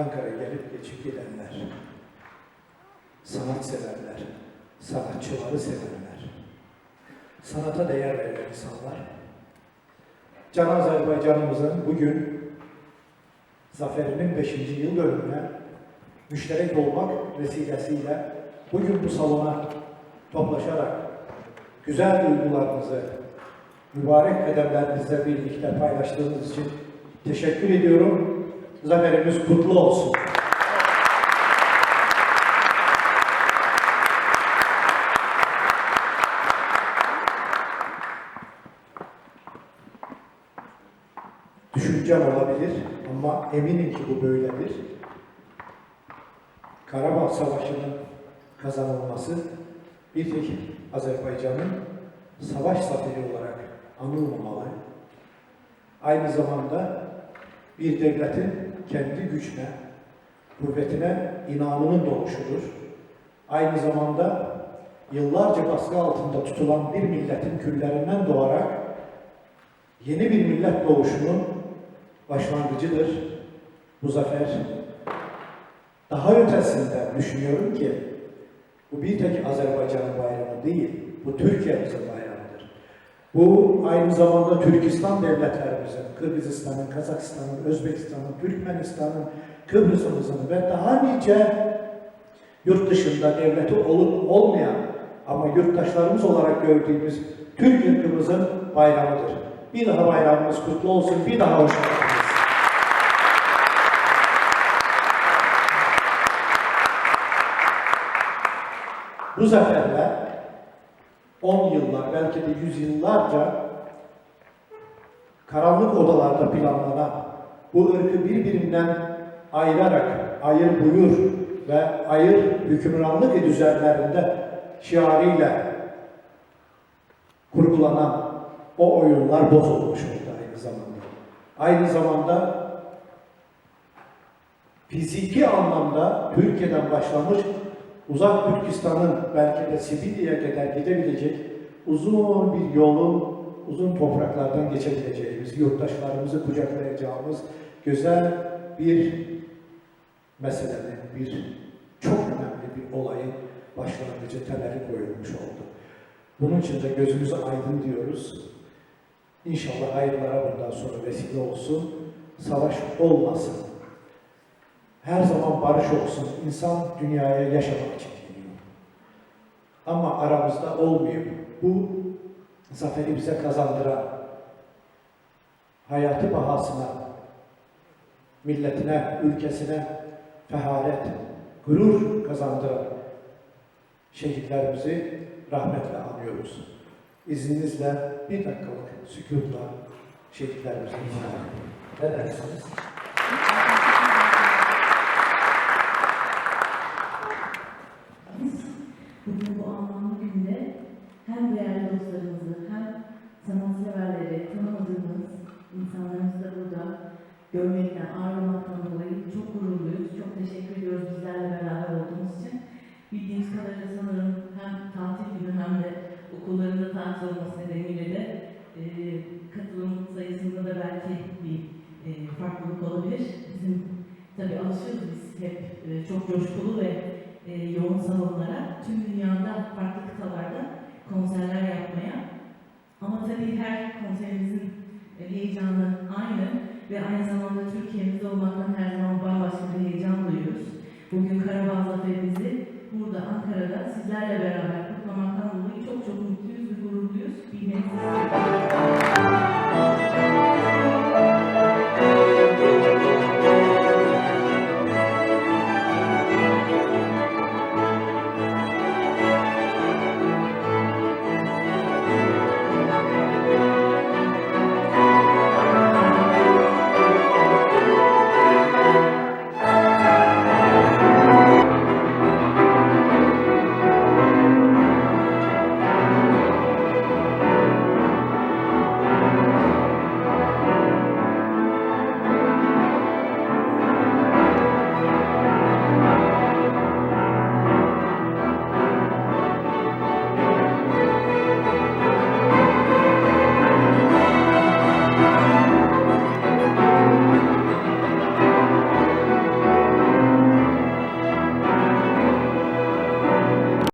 Ankara'ya gelip geçip gidenler, sanatseverler, sanatçıları sevenler, sanata değer veren insanlar, Can Azerbaycanımızın bugün zaferinin 5. yıl dönümüne müşterek olmak vesilesiyle bugün bu salona toplaşarak güzel duygularınızı, mübarek kademlerinizle birlikte paylaştığınız için teşekkür ediyorum. Zaferimiz kutlu olsun. Düşüncem olabilir ama eminim ki bu böyledir. Karabağ Savaşı'nın kazanılması bir tek Azerbaycan'ın savaş zaferi olarak anılmamalı. Aynı zamanda bir devletin kendi gücüne, kuvvetine inanının doğuşudur. Aynı zamanda yıllarca baskı altında tutulan bir milletin küllerinden doğarak yeni bir millet doğuşunun başlangıcıdır. Bu zafer daha ötesinde düşünüyorum ki bu bir tek Azerbaycan'ın bayramı değil, bu Türkiye'mizin bayramıdır. Bu aynı zamanda Türkistan devletlerimizin, Kırgızistan'ın, Kazakistan'ın, Özbekistan'ın, Türkmenistan'ın, Kıbrıs'ımızın ve daha nice yurt dışında devleti olup olmayan ama yurttaşlarımız olarak gördüğümüz Türk ırkımızın bayramıdır. Bir daha bayramımız kutlu olsun, bir daha hoş geldiniz. Bu zaferle 10 yıllar, belki de yüzyıllarca karanlık odalarda planlanan bu ırkı birbirinden ayırarak ayır buyur ve ayır hükümranlık düzenlerinde şiarıyla kurgulanan o oyunlar bozulmuş oldu aynı zamanda. Aynı zamanda fiziki anlamda Türkiye'den başlamış uzak Türkistan'ın belki de Sibirya'ya kadar gidebilecek uzun bir yolun uzun topraklardan geçebileceğimiz, yurttaşlarımızı kucaklayacağımız güzel bir meselenin, bir çok önemli bir olayın başlangıcı temeli koyulmuş oldu. Bunun için de gözümüz aydın diyoruz. İnşallah hayırlara bundan sonra vesile olsun. Savaş olmasın. Her zaman barış olsun. İnsan dünyaya yaşamak için geliyor. Ama aramızda olmuyor. Bu zaferi bize kazandıran, hayatı bahasına, milletine, ülkesine feharet, gurur kazandıran şehitlerimizi rahmetle anıyoruz. İzninizle bir dakikalık sükutla şehitlerimizi ihmal Ne dersiniz? Bugün bu anlamlı günde hem değerli dostlarımızı hem sanatseverleri tanımadığımız insanlarımızı da burada görmekten, ağırlamaktan dolayı çok gururluyuz. Çok teşekkür ediyoruz bizlerle beraber olduğunuz için. Bildiğimiz kadarıyla sanırım hem tatil günü hem de okullarında tatil olması nedeniyle de e, katılım sayısında da belki bir e, farklılık olabilir. Bizim tabii alışıyoruz biz hep e, çok coşkulu ve e, yoğun salonlara, tüm dünyada farklı kıtalarda konserler yapmaya. Ama tabii her konserimizin e, heyecanı aynı ve aynı zamanda Türkiye'mizde olmaktan her zaman bambaşka bir heyecan duyuyoruz. Bugün Karabağ zaferimizi burada Ankara'da sizlerle beraber kutlamaktan dolayı çok çok mutluyuz ve gururluyuz. Bilmenizi